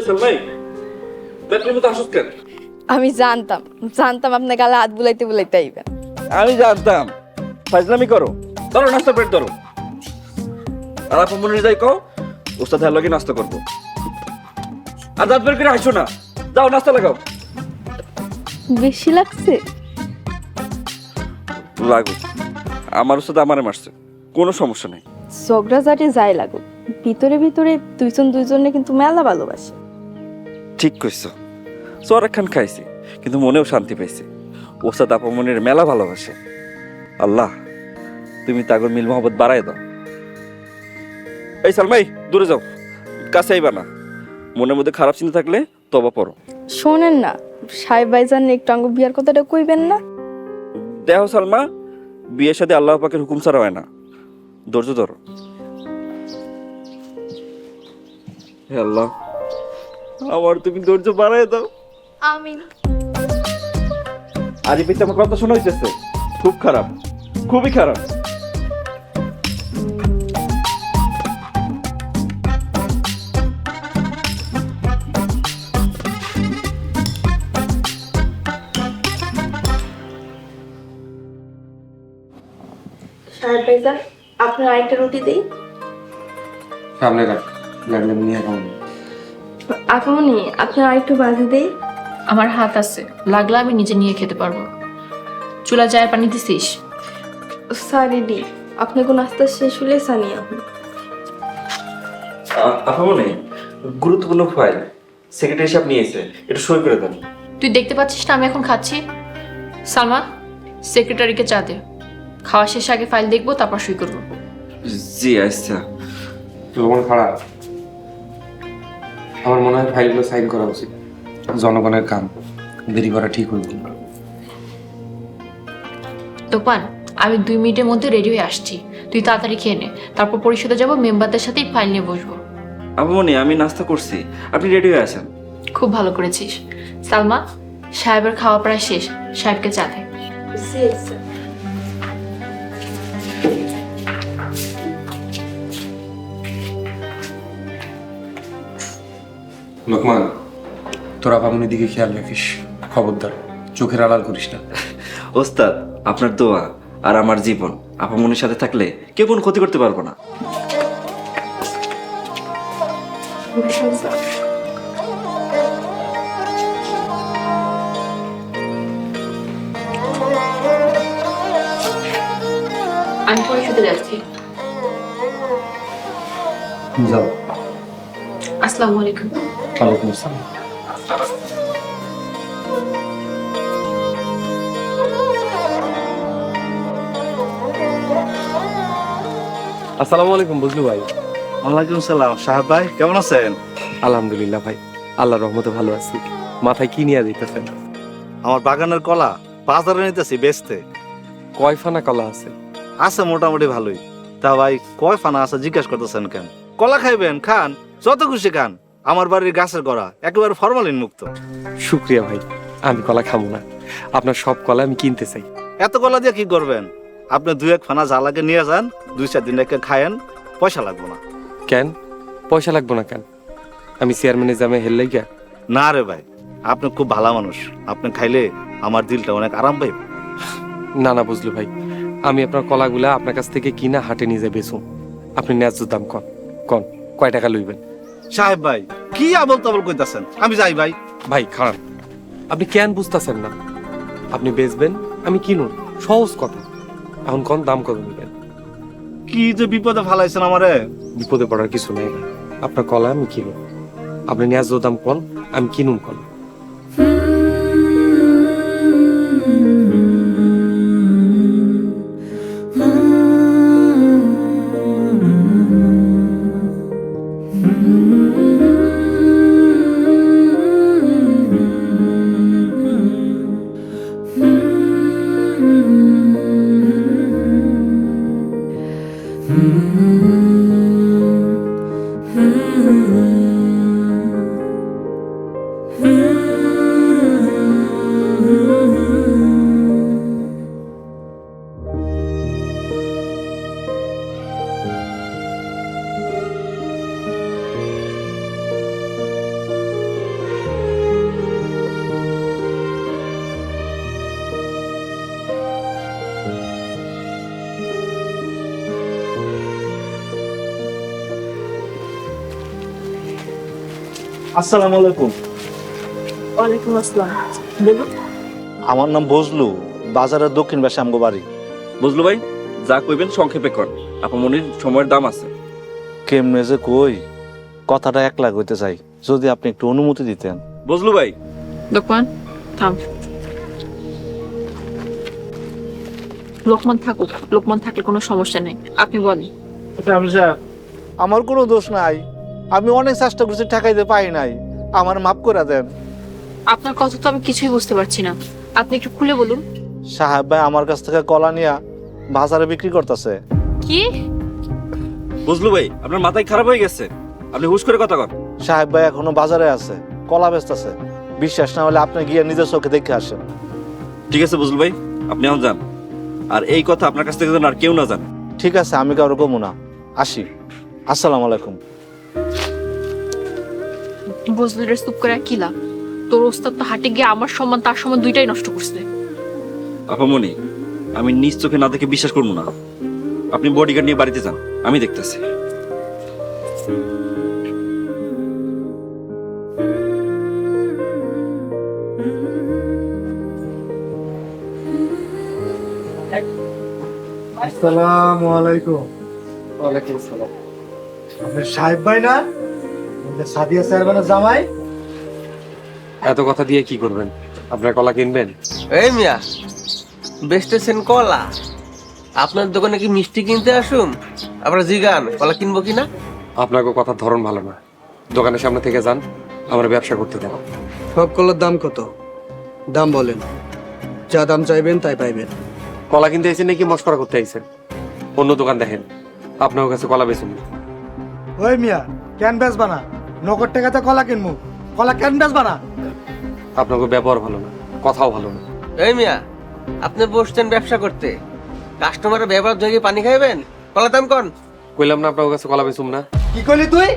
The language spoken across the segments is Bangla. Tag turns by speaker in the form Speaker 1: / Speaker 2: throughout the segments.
Speaker 1: এই সালমাই পেট্রোল মতো আসুস কেন?
Speaker 2: আমি জানতাম জানতাম আপনার গালে হাত বুলাইতে বুলাইতে আইবেন।
Speaker 1: আমি জানতাম। ফাজলামি করো। ধরো নাস্তা পেট ধরো। আর আপন মনে যাই কও ওস্তাদ হ্যাঁ লগে নাস্তা করব। আর দাঁত বের করে আসো না। যাও নাস্তা লাগাও।
Speaker 2: বেশি লাগছে?
Speaker 1: লাগো আমার ওস্তাদ আমারে মারছে। কোনো সমস্যা নেই।
Speaker 2: ঝগড়াঝাটি যাই লাগুক ভিতরে ভিতরে দুইজন দুইজনে কিন্তু মেলা ভালোবাসে।
Speaker 1: ঠিক কইছ। চর খান খাইছি কিন্তু মনেও শান্তি পাইছি। ওস্তাদ আপা মনের মেলা ভালোবাসে। আল্লাহ তুমি তাগর মিল মোহাম্মদ বাড়াই দাও। এই সালমাই দূরে যাও। কাছে আইবা না। মনের মধ্যে খারাপ চিন্তা থাকলে তবা পড়ো।
Speaker 2: শোনেন না সাহেব ভাইজান একটু আঙ্গ বিয়ার কথাটা কইবেন না?
Speaker 1: দেখো সালমা বিয়ের সাথে আল্লাহ পাকের হুকুম ছাড়া হয় না। ধৈর্য ধরো। হে আল্লাহ। আমার তুমি ধৈর্য বাড়াই দাও।
Speaker 2: আমিন।
Speaker 1: আরিফিতে আমার কথা শোনা হইতেছে। খুব খারাপ। খুবই খারাপ।
Speaker 2: সাহেব ভাইজান আপনার আরেকটা রুটি দিই?
Speaker 3: সামনে রাখ লাগলে নিয়ে খাব
Speaker 2: আপামনি আপনার আরেকটু বাজি দেই।
Speaker 4: আমার হাত আছে লাগলে আমি নিজে নিয়ে খেতে পারব। চুলা চায়ের পানি দিছিস?
Speaker 2: সরি ডি আপনি কোন নাস্তা শেষ হলে সানিয়া।
Speaker 1: আপামনে গুরুত্বপূর্ণ ফাইল সেক্রেটারি সাহেব নিয়েছে এটা সই করে দেন।
Speaker 4: তুই দেখতে পাচ্ছিস না আমি এখন খাচ্ছি? সালমা সেক্রেটারিকে চা দে। খাওয়া শেষে আগে ফাইল দেখব তারপর সই করব।
Speaker 1: জি আচ্ছা।
Speaker 3: তোমার খারাপ আমার মনে হয় ফাইলগুলো সাইন করা উচিত। জনগণের কাম। দেরি করা ঠিক হইব না।
Speaker 4: তোপান আমি দুই মিনিটের মধ্যে রেডি হয়ে আসছি। তুই তাড়াতাড়ি খেয়ে নে। তারপর পরিষদে যাব মেম্বারদের সাথেই ফাইল নিয়ে বসবো।
Speaker 1: আপামনি আমি নাস্তা করছি। আপনি রেডি হয়ে আছেন
Speaker 4: খুব ভালো করেছিস। সালমা সাহেবের খাওয়া প্রায় শেষ। সাহেবকে চা দে।
Speaker 3: লোকমান তোরা বামুনের দিকে খেয়াল রাখিস খবরদার চোখের আড়াল করিস না।
Speaker 1: ওস্তাদ আপনার দোয়া আর আমার জীবন আপামনির সাথে থাকলে কেউ কোনো ক্ষতি করতে পারব না।
Speaker 4: আমি পরিষদে যাচ্ছি।
Speaker 3: যাও।
Speaker 4: আসসালামু আলাইকুম।
Speaker 3: ওয়ালাইকুম আসসালাম আসসালামু আলাইকুম বুঝলু ভাই।
Speaker 5: ওয়ালাইকুম সালাম সাহেব ভাই কেমন আছেন?
Speaker 3: আলহামদুলিল্লাহ ভাই আল্লাহর রহমতে ভালো আছি। মাথায় কি নিয়ে দিতেছেন
Speaker 5: আমার বাগানের কলা বাজারে নিতেছি বেচতে।
Speaker 3: কয় ফানা কলা আছে?
Speaker 5: আছে মোটামুটি ভালোই। তা ভাই কয় ফানা আছে জিজ্ঞেস করতেছেন কেন? কলা খাইবেন খান যত খুশি খান। আমার বাড়ির গাছের করা একেবারে ফরমালিন মুক্ত।
Speaker 3: শুক্রিয়া ভাই আমি কলা খাব না। আপনার সব কলা আমি কিনতে চাই।
Speaker 5: এত কলা দিয়ে কি করবেন? আপনি দুই এক ফানা জ্বালাকে নিয়ে যান দুই চার দিন রেখে খায়েন পয়সা লাগবে না।
Speaker 3: কেন? পয়সা লাগবো না কেন? আমি চেয়ারম্যানের জামে হেললাই গা
Speaker 5: না রে ভাই আপনি খুব ভালো মানুষ। আপনি খাইলে আমার দিলটা অনেক আরাম পাইব।
Speaker 3: না না বুঝলু ভাই। আমি আপনার কলাগুলা আপনার কাছ থেকে কিনা হাটে নিয়ে যাই বেচুম আপনি ন্যায্য দাম কন। কন কয় টাকা লইবেন?
Speaker 5: সাহেব ভাই কি আবল তাবল কইতাছেন? আমি যাই ভাই।
Speaker 3: ভাই খারাপ। আপনি কেন বুঝতেছেন না? আপনি বেচবেন আমি কিনুন। সহজ কথা। এখন কোন দাম কত নেবেন
Speaker 5: কি যে বিপদে ফালাইছেন আমারে?
Speaker 3: বিপদে পড়ার কিছু নেই। আপনার কলা আমি কিনুন। আপনি ন্যায্য দাম কন আমি কিনুন কলা।
Speaker 5: আসসালামু আলাইকুম।
Speaker 2: ওয়ালাইকুম আসসালাম। বলুন।
Speaker 5: আমার নাম বজলু বাজারের দক্ষিণ পাশে আমগো বাড়ি।
Speaker 1: বুঝলো ভাই যা কইবেন সংক্ষেপে কর আপামনির সময়ের দাম আছে।
Speaker 5: কেমনে যে কই? কথাটা এক লাখ হইতে চাই যদি আপনি একটু অনুমতি দিতেন।
Speaker 1: বুঝলো ভাই।
Speaker 4: লোকমান থাম। লোকমান থাকুক লোকমান থাকলে কোনো সমস্যা নেই। আপনি বলেন।
Speaker 5: আমার কোনো দোষ নাই। আমি অনেক চেষ্টা করছি ঠেকাইতে পাই নাই। আমার মাফ করে দেন।
Speaker 4: আপনার কথা তো আমি কিছুই বুঝতে পারছি না। আপনি একটু খুলে বলুন।
Speaker 5: সাহেব ভাই আমার কাছ থেকে কলা নিয়া বাজারে বিক্রি করতেছে।
Speaker 4: কি?
Speaker 1: বুঝলো ভাই আপনার মাথায় খারাপ হয়ে গেছে। আপনি হুশ করে কথা কর
Speaker 5: সাহেব ভাই এখনও বাজারে আছে কলা বেচতেছে। বিশ্বাস না হলে আপনি গিয়ে নিজের চোখে দেখে আসেন।
Speaker 1: ঠিক আছে বুঝলো ভাই আপনি এখন যান। আর এই কথা আপনার কাছ থেকে যেন আর কেউ না জানে।
Speaker 5: ঠিক আছে আমি কারও কমু না। আসি। আসসালামু আলাইকুম।
Speaker 4: বুঝলি রে চুপ করে কি লাভ তোর ওস্তাদ তো হাটে গিয়ে আমার সম্মান তার সম্মান দুইটাই নষ্ট করছে।
Speaker 1: আপামনি আমি নিজ চোখে না দেখে বিশ্বাস করব না। আপনি বডিগার্ড নিয়ে বাড়িতে যান আমি দেখতেছি।
Speaker 6: আসসালামু আলাইকুম।
Speaker 3: ওয়ালাইকুম আসসালাম।
Speaker 6: আপনি সাহেব ভাই না? সাদিয়া সাহেবানের জামাই?
Speaker 3: এত কথা দিয়ে কি করবেন? আপনার কলা কিনবেন?
Speaker 7: এই মিয়া বেচতেছেন কলা। আপনার দোকানে কি মিষ্টি কিনতে আসুন? আবার জিগান কলা কিনবো কিনা
Speaker 3: আপনাকে কথার ধরন ভালো না। দোকানের সামনে থেকে যান আমার ব্যবসা করতে দেন।
Speaker 8: সব কলার দাম কত? দাম বলেন। যা দাম চাইবেন তাই পাইবেন।
Speaker 3: কলা কিনতে আইছেন নাকি মস্করা করতে আইছেন? অন্য দোকান দেখেন। আপনার কাছে কলা বেচুন।
Speaker 6: ওই মিয়া কেন বেচবা না? নগদ টাকাতে কলা কিনবো। কলা কেন বেচবা না?
Speaker 3: আপনাকে ব্যবহার ভালো না কথাও ভালো না।
Speaker 7: এই মিয়া আপনি বসছেন ব্যবসা করতে। কাস্টমারের ব্যবহার ধরে পানি খাইবেন? কলা দাম কন?
Speaker 3: কইলাম না আপনার কাছে কলা বেচুম না।
Speaker 6: কি করলি তুই?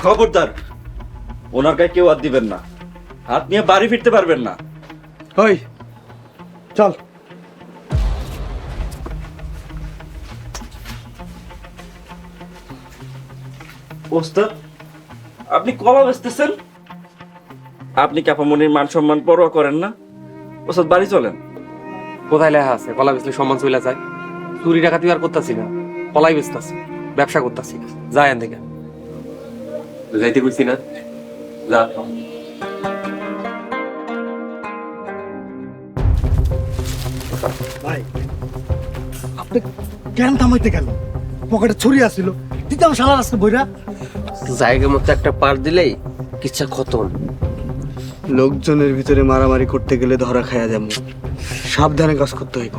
Speaker 1: খবরদার ওনার গায়ে কেউ হাত দিবেন না। হাত নিয়ে বাড়ি ফিরতে পারবেন না।
Speaker 8: ওই
Speaker 6: চল।
Speaker 1: ওস্তাদ আপনি কলা বেচতেছেন আপনি কি আপামনির মান সম্মান পরোয়া করেন না? ওস্তাদ বাড়ি চলেন।
Speaker 3: কোথায় লেখা আছে? কলা বেচলে সম্মান চলে যায়। চুরি টাকা তুই আর করতেছি না। কলাই বেচতাছি ব্যবসা করতেছি যায় আন থেকে। যাইতে করছি না। যা।
Speaker 6: ভাই আপনি কেন থামাইতে গেল পকেটে ছুরি আসছিল দিতাম শালা আজকে বইরা।
Speaker 7: জায়গা মতো একটা পার দিলেই কিচ্ছা খতম।
Speaker 8: লোকজনের ভিতরে মারামারি করতে গেলে ধরা খায়া যাব সাবধানে কাজ করতে হইব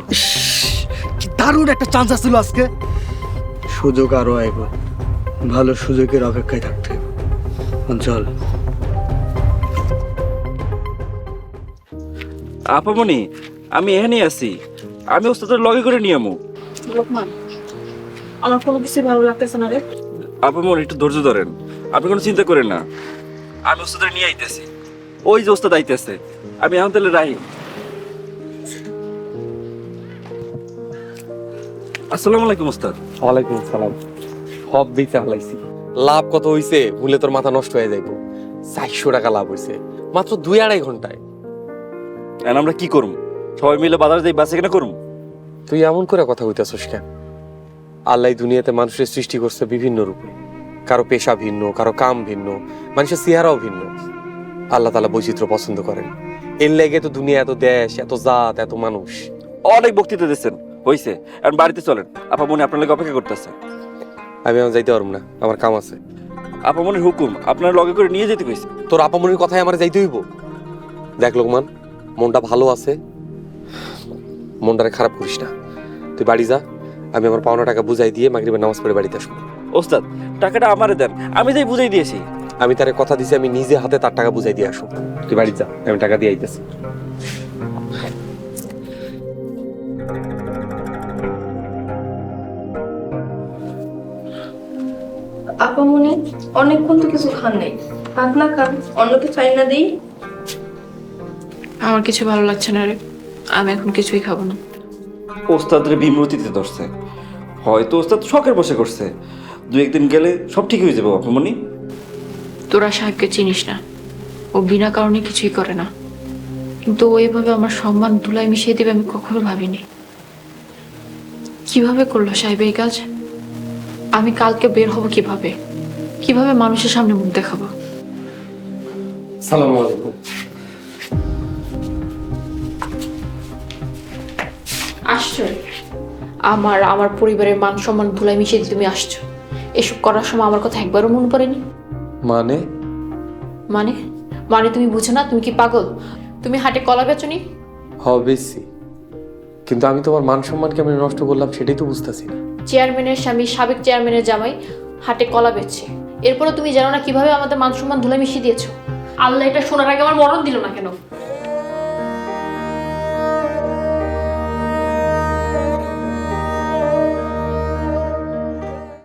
Speaker 6: কি দারুণ একটা চান্স আসছিল আজকে।
Speaker 8: সুযোগ আরও আইব। ভালো সুযোগের অপেক্ষায় থাকতে হইব। চল।
Speaker 1: আপামনি আমি এখানেই আছি। আমি ওস্তাদের লগে করে নিয়ে আমু।
Speaker 2: লোকমান আমার কোনো কিছু ভালো লাগতেছে না রে।
Speaker 1: আপামনি একটু ধৈর্য ধরেন। আপনি কোনো চিন্তা করেন না। আমি ওস্তাদের নিয়ে আইতেছি। ওই যে ওস্তাদ আইতেছে। আমি এখন তাহলে রাহি। আসসালামু আলাইকুম ওস্তাদ।
Speaker 3: ওয়ালাইকুম আসসালাম। সব দিতে হালাইছি লাভ কত হইছে ভুলে তোর মাথা নষ্ট হয়ে যাইব। চারশো টাকা লাভ হইছে। মাত্র দুই আড়াই ঘন্টায়।
Speaker 1: এখন আমরা কি করুম সবাই মিলে বাজার যাই বাসে কেনা করুম
Speaker 3: তুই এমন করে কথা হইতাছস কেন? আল্লাহ দুনিয়াতে মানুষের সৃষ্টি করছে বিভিন্ন রূপে। কারও পেশা ভিন্ন কারও কাম ভিন্ন মানুষের চেহারাও ভিন্ন। আল্লাহ তালা বৈচিত্র্য পছন্দ করেন। এর লেগে তো দুনিয়া এত দেশ এত জাত এত মানুষ।
Speaker 1: অনেক বক্তৃতা দিচ্ছেন হইছে। এখন বাড়িতে চলেন। আপা মনে আপনার লগে অপেক্ষা করতেছে।
Speaker 3: আমি এখন যাইতে পারব না। আমার কাম আছে।
Speaker 1: আপা মনের হুকুম। আপনার লগে করে নিয়ে যেতে কইছে।
Speaker 3: তোর আপামনির কথাই আমার যাইতে হইব? দেখ লোকমান মনটা ভালো আছে। মনটারে খারাপ করিস না। তুই বাড়ি যা। আমি আমার পাওনা টাকা বুঝাই দিয়ে মাগরিবের নামাজ পড়ে বাড়িতে আসব
Speaker 1: ওস্তাদ টাকাটা আমারে দেন আমি যাই বুঝাই দিয়েছি।
Speaker 3: আমি তারে কথা দিছি আমি নিজে হাতে তার টাকা বুঝাই দিয়ে আসব তুই বাড়ি যা আমি টাকা দিয়ে আইতেছি।
Speaker 2: আপা মনে অনেকক্ষণ তো কিছু খান নাই। খাক না খান অন্যকে চাই না দিই।
Speaker 4: আমার কিছু ভালো লাগছে না রে। আমি এখন কিছুই খাব না।
Speaker 1: ওস্তাদের বিমূর্তিতে ধরছে। হয়তো ওস্তাদ শখের বসে করছে। দু একদিন গেলে সব ঠিক হয়ে যাবে অপমনি
Speaker 4: তোরা সাহেবকে চিনিস না। ও বিনা কারণে কিছুই করে না। কিন্তু ও এভাবে আমার সম্মান ধুলাই মিশিয়ে দেবে আমি কখনো ভাবিনি। কীভাবে করল সাহেব এই কাজ? আমি কালকে বের হব কীভাবে? কীভাবে মানুষের সামনে মুখ দেখাবো?
Speaker 3: সালাম আলাইকুম।
Speaker 4: আসছো? আমার আমার পরিবারের মান সম্মান ধুলাই মিশিয়ে তুমি আসছো। এসব করার সময় আমার কথা একবারও মনে পড়েনি।
Speaker 3: মানে?
Speaker 4: মানে? মানে তুমি বুঝো না তুমি কি পাগল? তুমি হাটে কলা বেচনি?
Speaker 3: হবেছি কিন্তু আমি তোমার মান সম্মান কেমন নষ্ট করলাম সেটাই তো বুঝতেছি না।
Speaker 4: চেয়ারম্যানের স্বামী সাবেক চেয়ারম্যানের জামাই হাটে কলা বেচছে এরপরে তুমি জানো না কীভাবে আমাদের মান সম্মান ধুলাই মিশিয়ে দিয়েছ? আল্লাহ এটা শোনার আগে আমার মরণ দিল না কেন?